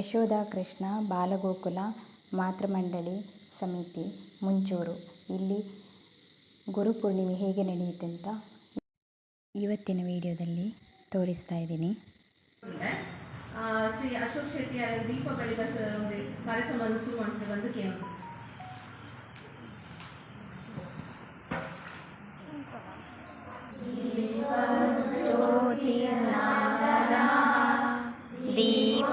ಯಶೋಧ ಕೃಷ್ಣ ಬಾಲಗೋಕುಲ ಮಾತೃಮಂಡಳಿ ಸಮಿತಿ ಮುಂಚೂರು. ಇಲ್ಲಿ ಗುರು ಪೂರ್ಣಿಮೆ ಹೇಗೆ ನಡೆಯುತ್ತೆ ಅಂತ ಇವತ್ತಿನ ವಿಡಿಯೋದಲ್ಲಿ ತೋರಿಸ್ತಾ ಇದ್ದೀನಿ. ಶ್ರೀ ಅಶೋಕ್ ಶೆಟ್ಟಿಯವರ ದೀಪ ಬೆಳಿಗ್ಗೆ ಕಾರ್ಯಕ್ರಮವನ್ನು ಶುರು ಮಾಡ್ತೇವೆ ಅಂತ ಕೇಳಿ ದೀಪ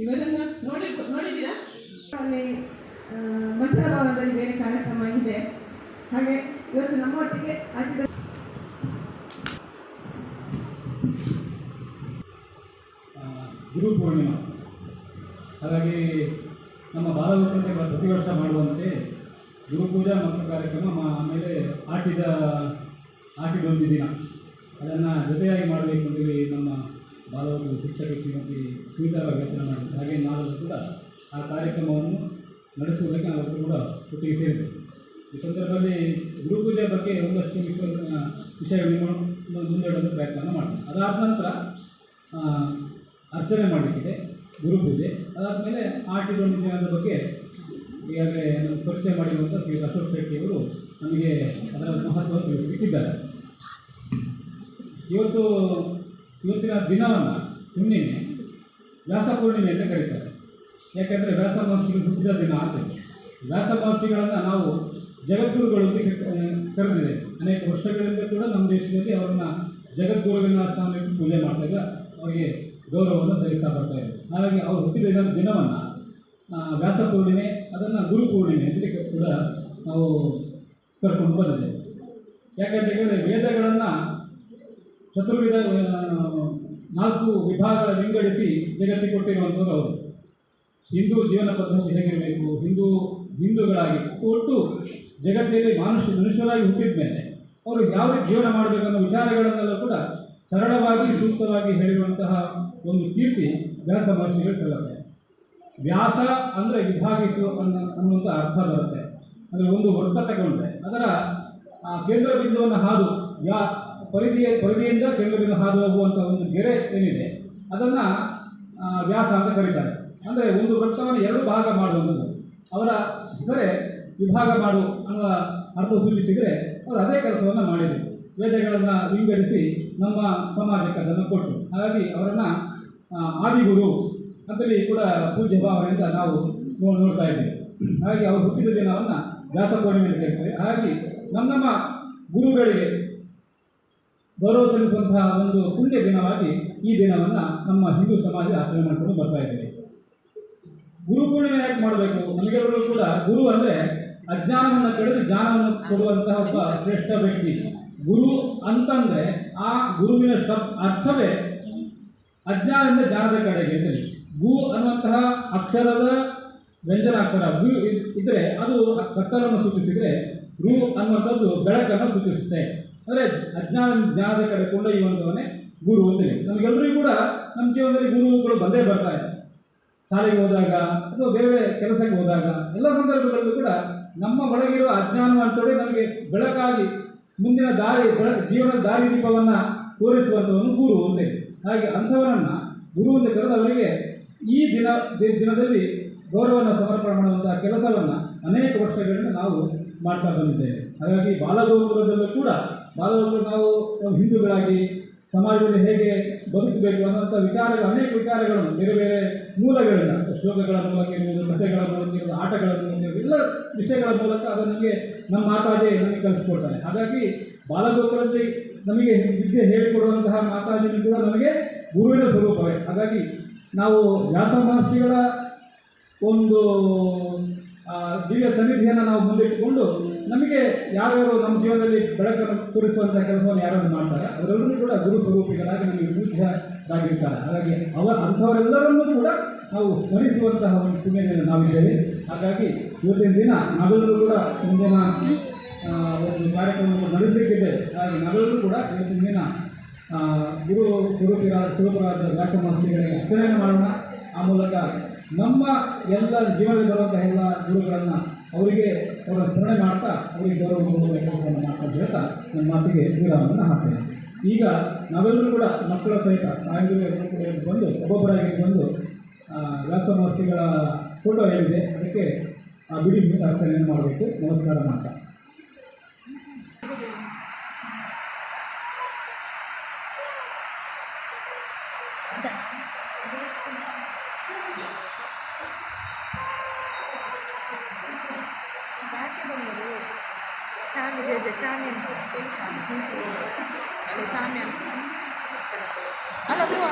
ಇವರನ್ನು ನೋಡಿ ನೋಡಿದ್ದೀರಾ? ಅಲ್ಲಿ ಆ, ಭಾಗದಲ್ಲಿ ಬೇರೆ ಕಾರ್ಯಕ್ರಮ ಇದೆ. ಹಾಗೆ ಇವತ್ತು ನಮ್ಮೊಟ್ಟಿಗೆ ಆಗಿದ್ದ ಗುರು ಪೂರ್ಣಿಮಾ. ಹಾಗಾಗಿ ನಮ್ಮ ಬಾಲವೃತ್ತತೆಗಳ ಪ್ರತಿ ವರ್ಷ ಮಾಡುವಂತೆ ಗುರುಪೂಜಾ ಮತ್ತು ಕಾರ್ಯಕ್ರಮ ಆಮೇಲೆ ಆಟಿದ ಆಟಿದೊಂದು ದಿನ. ಅದನ್ನು ಜೊತೆಯಾಗಿ ಮಾಡಬೇಕು ಅಂತೇಳಿ ನಮ್ಮ ಬಾಲವೃತ್ತದ ಶಿಕ್ಷಕ ಶ್ರೀಮತಿ ಸುನೀತಾ ಯೋಚನೆ ಮಾಡಿದ್ರು. ಹಾಗೆ ನಾವು ಕೂಡ ಆ ಕಾರ್ಯಕ್ರಮವನ್ನು ನಡೆಸುವುದಕ್ಕೆ ನಾವು ಕೂಡ ಒಟ್ಟಿಗೆ ಸೇರಿದ್ದೇವೆ ಈ ಸಂದರ್ಭದಲ್ಲಿ ಗುರುಪೂಜೆ ಬಗ್ಗೆ ಒಂದಷ್ಟು ವಿಷಯ ವಿಷಯಗಳನ್ನು ಮುಂದಿಡಲು ಪ್ರಯತ್ನ ಮಾಡ್ತೀವಿ. ಅದಾದ ನಂತರ ಅರ್ಚನೆ ಮಾಡಲಿಕ್ಕಿದೆ ಗುರುಪೂಜೆ ಅದಾದಮೇಲೆ ಆಟಿದೊಂದು ದಿನದ ಬಗ್ಗೆ ಈಗಾಗಲೇ ಪರಿಚಯ ಮಾಡಿರುವಂಥ ಶ್ರೀ ಅಶೋಕ್ ಶೆಟ್ಟಿಯವರು ನಮಗೆ ಅದರ ಮಹತ್ವವನ್ನು ತಿಳಿಸಿಬಿಟ್ಟಿದ್ದಾರೆ ಇವತ್ತು ಇವತ್ತಿನ ದಿನವನ್ನು, ಹುಣ್ಣಿಮೆ ವ್ಯಾಸ ಪೂರ್ಣಿಮೆ ಅಂತ ಕರೀತಾರೆ. ಯಾಕೆಂದರೆ ವ್ಯಾಸ ಮಹರ್ಷಿಗಳು ಹುಟ್ಟಿದ ದಿನ ಅಂತ ವ್ಯಾಸ ಮಹರ್ಷಿಗಳನ್ನು ನಾವು ಜಗದ್ಗುರುಗಳು ಅಂತ ಕರೆ- ಕರೆದಿದೆ ಅನೇಕ ವರ್ಷಗಳಿಂದ ಕೂಡ ನಮ್ಮ ದೇಶದಲ್ಲಿ ಅವರನ್ನು ಜಗದ್ಗುರುವಿನ ಸ್ಥಾನಕ್ಕೆ ಪೂಜೆ ಮಾಡಿದಾಗ ಅವರಿಗೆ ಗೌರವವನ್ನು ಸಲ್ಲಿಸ್ತಾ ಬರ್ತಾ ಇದೆ ಹಾಗಾಗಿ ಅವರು ಹುಟ್ಟಿದ ದಿನ- ದಿನವನ್ನು ವ್ಯಾಸ ಪೂರ್ಣಿಮೆ ಅದನ್ನು ಗುರು ಪೂರ್ಣಿಮೆ ಅಂತ ಕೂಡ ನಾವು ಕರ್ಕೊಂಡು ಬಂದಿದೆ ಯಾಕಂತ ಹೇಳಿದ್ರೆ ವೇದಗಳನ್ನು ಚತುರ್ವಿಧ ನಾಲ್ಕು ವಿಭಾಗಗಳ ವಿಂಗಡಿಸಿ ಜಗತ್ತಿಗೆ ಕೊಟ್ಟಿರುವಂಥದ್ದು ಅವರು ಹಿಂದೂ ಜೀವನ ಪದ್ಧತಿ ಹೇಗಿರಬೇಕು? ಹಿಂದೂ ಹಿಂದೂಗಳಾಗಿ ಒಟ್ಟು ಜಗತ್ತಿನಲ್ಲಿ ಮನುಷ್ಯ ಮನುಷ್ಯರಾಗಿ ಹುಟ್ಟಿದ ಮೇಲೆ ಅವರು ಯಾವ ಜೀವನ ಮಾಡಬೇಕನ್ನೋ ವಿಚಾರಗಳನ್ನೆಲ್ಲ ಕೂಡ ಸರಳವಾಗಿ ಸೂಕ್ತವಾಗಿ ಹೇಳಿರುವಂತಹ ಒಂದು ಕೀರ್ತಿ ವ್ಯಾಸ ಮಹರ್ಷಿಗಳು ಸಲ್ಲತ್ತೆ ವ್ಯಾಸ ಅಂದರೆ ವಿಭಾಗಿಸು ಅನ್ನೋ ಅನ್ನುವಂಥ ಅರ್ಥ ಬರುತ್ತೆ. ಅಂದರೆ ಒಂದು ವೃತ್ತ ತಗೊಂಡ್ರೆ ಅದರ ಆ, ಕೇಂದ್ರ ಬಿಂದುವನ್ನು ಹಾದು ಯಾ ಪರಿಧಿಯ ಪರಿಧಿಯಿಂದ ಬೆಂಗಳೂರಿನ ಹಾದು ಹೋಗುವಂಥ ಒಂದು ಗೆರೆ ಏನಿದೆ, ಅದನ್ನು ವ್ಯಾಸ ಅಂತ ಕರೀತಾರೆ. ಅಂದರೆ ಒಂದು ವೃತ್ತವನ್ನು ಎರಡು ಭಾಗ ಮಾಡುವಂಥದ್ದು ಅವರ ಹೆಸರೇ ವಿಭಾಗ ಮಾಡು ಅನ್ನುವ ಅರ್ಥ ಸೂಚಿಸಿದರೆ ಅವರು ಅದೇ ಕೆಲಸವನ್ನು ಮಾಡಿದರು. ವೇದಗಳನ್ನು ವಿಂಗಡಿಸಿ ನಮ್ಮ ಸಮಾಜಕ್ಕೆ ಅದನ್ನು ಕೊಟ್ಟರು. ಹಾಗಾಗಿ ಅವರನ್ನು ಆದಿಗುರು ಅಂತೇಳಿ ಕೂಡ ಪೂಜ್ಯ ಭಾವನೆಯಿಂದ ನಾವು ನೋಡ್ತಾ ಇದ್ದೇವೆ. ಹಾಗಾಗಿ ಅವರು ಹುಟ್ಟಿದ ದಿನವನ್ನು ವ್ಯಾಸ ಪೂರ್ಣಿಮೆ ಹಾಗಾಗಿ ನಮ್ಮ ನಮ್ಮ ಗುರುಗಳಿಗೆ ಗೌರವ ಸಲ್ಲಿಸುವಂತಹ ಒಂದು ಪುಣ್ಯ ದಿನವಾಗಿ ಈ ದಿನವನ್ನು ನಮ್ಮ ಹಿಂದೂ ಸಮಾಜ ಆಚರಣೆ ಮಾಡಿಕೊಂಡು ಬರ್ತಾ ಇದ್ದೇವೆ. ಗುರು ಪೂರ್ಣಿಮೆ ಯಾಕೆ ಮಾಡಬೇಕು? ನಮಗೆಲ್ಲರೂ ಕೂಡ ಗುರು ಅಂದರೆ ಅಜ್ಞಾನವನ್ನು ಕಳೆದು ಜ್ಞಾನವನ್ನು ಕೊಡುವಂತಹ ಒಬ್ಬ ಶ್ರೇಷ್ಠ ವ್ಯಕ್ತಿ. ಗುರು ಅಂತಂದರೆ ಆ ಗುರುವಿನ ಶಬ್ ಅರ್ಥವೇ ಅಜ್ಞಾನದಿಂದ ಜ್ಞಾನದ ಕಡೆಗೆ ಅಂತೇಳಿ ಗು ಅನ್ನುವಂತಹ ಅಕ್ಷರದ ವ್ಯಂಜನ ಅಕ್ಷರ. ಗು ಇದ್ದರೆ ಅದು ಕತ್ತಲನ್ನು ಸೂಚಿಸಿದರೆ ರು ಅನ್ನುವಂಥದ್ದು ಬೆಳಕನ್ನು ಸೂಚಿಸುತ್ತೆ. ಅಂದರೆ ಅಜ್ಞಾನ ಜ್ಞಾನದ ಕಡೆ ಕೊಂಡೊಯ್ಯುವಂಥವನ್ನೇ ಗುರು ಅಂತೇಳಿ ನಮಗೆಲ್ಲರಿಗೂ ಕೂಡ ನಮ್ಮ ಜೀವನದಲ್ಲಿ ಗುರುಗಳು ಬಂದೇ ಬರ್ತಾ ಇದೆ. ಶಾಲೆಗೆ ಹೋದಾಗ ಅಥವಾ ಬೇರೆ ಕೆಲಸಕ್ಕೆ ಹೋದಾಗ ಎಲ್ಲ ಸಂದರ್ಭಗಳಲ್ಲೂ ಕೂಡ ನಮ್ಮ ಒಳಗಿರುವ ಅಜ್ಞಾನ ಅಂತೇಳಿ ನಮಗೆ ಬೆಳಕಾಗಿ ಮುಂದಿನ ದಾರಿ, ಬೆಳ, ಜೀವನದ ದಾರಿ ದೀಪವನ್ನು ತೋರಿಸುವಂಥವನು ಗುರು ಅಂತೇಳಿ ಹಾಗೆ ಅಂಥವರನ್ನು ಗುರು ಎಂದು ಕರೆದವರಿಗೆ ಈ ದಿನ, ದಿನದಲ್ಲಿ ಗೌರವವನ್ನು ಸಮರ್ಪಣೆ ಮಾಡುವಂತಹ ಕೆಲಸವನ್ನು ಅನೇಕ ವರ್ಷಗಳಿಂದ ನಾವು ಮಾಡ್ತಾ ಬಂದಿದ್ದೇವೆ. ಹಾಗಾಗಿ ಬಾಲಗೋಪುರದಲ್ಲೂ ಕೂಡ ಬಾಲಗೋಪುರ ನಾವು ಹಿಂದೂಗಳಾಗಿ ಸಮಾಜದಲ್ಲಿ ಹೇಗೆ ಬದುಕಬೇಕು ಅನ್ನೋಂಥ ವಿಚಾರಗಳು, ಅನೇಕ ವಿಚಾರಗಳನ್ನು ಬೇರೆ ಬೇರೆ ಮೂಲಗಳನ್ನು ಶ್ಲೋಕಗಳ ಮೂಲಕ ಇರ್ಬೋದು, ಕಥೆಗಳ ಮೂಲಕ ಇರ್ಬೋದು, ಆಟಗಳ ಮೂಲಕ ಎಲ್ಲ ವಿಷಯಗಳ ಮೂಲಕ ಅದು ನಮಗೆ, ನಮ್ಮ ಮಾತಾಜಿ ನಮಗೆ ಕಲಿಸ್ಕೊಡ್ತಾರೆ. ಹಾಗಾಗಿ ಬಾಲಗೋಪುರದಲ್ಲಿ ನಮಗೆ ವಿದ್ಯೆ ಹೇಳಿಕೊಡುವಂತಹ ಮಾತಾಜಿನೂ ಕೂಡ ನಮಗೆ ಗುರುವಿನ ಸ್ವರೂಪವೇ. ಹಾಗಾಗಿ ನಾವು ವ್ಯಾಸ ಮಹರ್ಷಿಗಳ ಒಂದು ದಿವ್ಯ ಸನ್ನಿಧಿಯನ್ನು ನಾವು ಮುಂದಿಟ್ಟುಕೊಂಡು ನಮಗೆ ಯಾರ್ಯಾರು ನಮ್ಮ ಜೀವನದಲ್ಲಿ ಬೆಳಕನ್ನು ತೋರಿಸುವಂಥ ಕೆಲಸವನ್ನು ಯಾರನ್ನು ಮಾಡ್ತಾರೆ, ಅವರೆಲ್ಲರೂ ಕೂಡ ಗುರು ಸ್ವರೂಪಿಗಳಾಗಿ ನಮಗೆ ಪೂಜ್ಯರಾಗಿರ್ತಾರೆ. ಹಾಗಾಗಿ ಅವರ ಅಂಥವರೆಲ್ಲರನ್ನೂ ಕೂಡ ನಾವು ಸ್ಮರಿಸುವಂತಹ ಒಂದು ಪುಣ್ಯದಲ್ಲಿ ನಾವಿದ್ದೇವೆ. ಹಾಗಾಗಿ ಇವತ್ತಿನ ದಿನ ನಾವೆಲ್ಲರೂ ಕೂಡ ಮುಂದಿನ ಒಂದು ಕಾರ್ಯಕ್ರಮವನ್ನು ನಡೆಸಲಿಕ್ಕಿದೆ ಹಾಗಾಗಿ ನಾವೆಲ್ಲರೂ ಕೂಡ ಇವತ್ತಿನ ದಿನ ಗುರು ಸ್ವರೂಪಿಗಳ ಸ್ವರೂಪರಾದ ಅರ್ಚನೆಯನ್ನು ಮಾಡೋಣ. ಆ ಮೂಲಕ ನಮ್ಮ ಎಲ್ಲ ಜೀವನದಲ್ಲಿ ಬರುವಂತಹ ಎಲ್ಲ ಗುರುಗಳನ್ನು ಅವರಿಗೆ ಅವರ ಸ್ಮರಣೆ ಮಾಡ್ತಾ ಅವರಿಗೆ ಗೌರವ ಕೊಡಬೇಕಾದ ಅಂತ ಹೇಳ್ತಾ ನನ್ನ ಮಾತಿಗೆ ವಿರಾಮವನ್ನು ಹಾಕ್ತೇನೆ ಈಗ ನಾವೆಲ್ಲರೂ ಕೂಡ ಮಕ್ಕಳ ಸಹಿತ ತಾಯಂದಿರು ಬಂದು ಒಬ್ಬೊಬ್ಬರಾಗಿ ಬಂದು ವ್ಯಾಸ ಮಹರ್ಷಿಗಳ ಫೋಟೋ ಏನಿದೆ ಅದಕ್ಕೆ ಆ ಬಿಡಿ ಮುಂದೆ ಏನು ಮಾಡಬೇಕು. ನಮಸ್ಕಾರ ಮಾಡ್ತಾ. تعمل يا تعمل. يعني تعمل. أنا بقول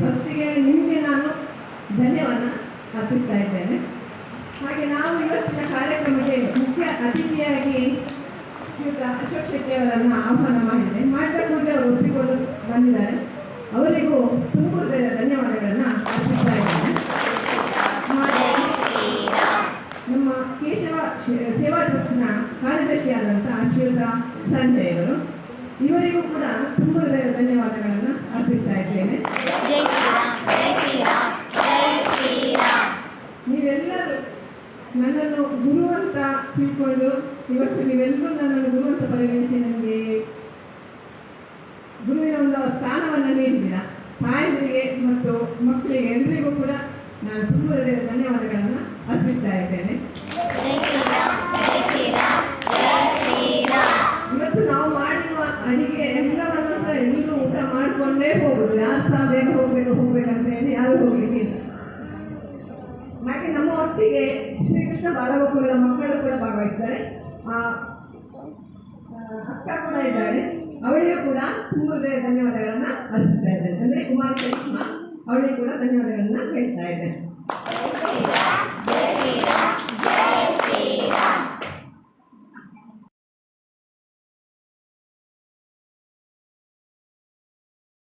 ಫಸ್ಟಿಗೆ ನಿಮಗೆ ನಾನು ಧನ್ಯವಾದ ಅರ್ಪಿಸ್ತಾ ಇದ್ದೇನೆ. ಹಾಗೆ ನಾವು ಇವತ್ತಿನ ಕಾರ್ಯಕ್ರಮಕ್ಕೆ ಮುಖ್ಯ ಅತಿಥಿಯಾಗಿ ಅಶೋಕ್ ಶೆಟ್ಟಿ ಅವರನ್ನು ಆಹ್ವಾನ ಮಾಡಿದೆ ಮಾಡಿದ ಅವರು ಒಪ್ಪಿಕೊಂಡು ಬಂದಿದ್ದಾರೆ. ಅವರಿಗೂ ತುಂಬ ಧನ್ಯವಾದಗಳನ್ನು ಅರ್ಪಿಸ್ತಾ ಇದ್ದೇನೆ. ನಮ್ಮ ಕೇಶವ ಸೇವಾ ಟ್ರಸ್ಟ್ನ ಕಾರ್ಯದರ್ಶಿಯಾದಂಥ ಶ್ರೀಯುತ ಸಂಜಯ್ ಅವರು. ಇವರಿಗೂ ಕೂಡ ತುಂಬ ಹೃದಯ ಧನ್ಯವಾದಗಳನ್ನು ಅರ್ಪಿಸ್ತಾ ಇದ್ದೇನೆ. ನೀವೆಲ್ಲರೂ ನನ್ನನ್ನು ಗುರು ಅಂತ ತಿಳ್ಕೊಂಡು ಇವತ್ತು ನೀವೆಲ್ಲರೂ ನನ್ನನ್ನು ಗುರು ಅಂತ ಪರಿಗಣಿಸಿ ನನಗೆ ಗುರುವಿನ ಒಂದು ಸ್ಥಾನವನ್ನು ನೀಡಿದ್ದೀರಾ? ತಾಯಿಗಳಿಗೆ ಮತ್ತು ಮಕ್ಕಳಿಗೆ ಎಲ್ಲರಿಗೂ ಕೂಡ ನಾನು ತುಂಬ ಹೃದಯ ಧನ್ಯವಾದಗಳನ್ನು ಅರ್ಪಿಸ್ತಾ ಇದ್ದೇನೆ. ಹಾಗೆ ನಮ್ಮ ಒಟ್ಟಿಗೆ ಶ್ರೀಕೃಷ್ಣ ಬಾಲಗೋಕುಲದ ಮಕ್ಕಳು ಕೂಡ ಭಾಗವಹಿಸ್ತಾರೆ ಅಕ್ಕ ಕೂಡ ಇದ್ದಾರೆ. ಅವಳಿಗೆ ಕೂಡ ತುಂಬ ಧನ್ಯವಾದಗಳನ್ನ ಅರ್ಪಿಸ್ತಾ ಇದ್ದಾರೆ ಅಂದ್ರೆ ಕುಮಾರ್ ಕೃಷ್ಣ ಅವಳಿಗೆ ಕೂಡ ಧನ್ಯವಾದಗಳನ್ನ ಹೇಳ್ತಾ ಜೈ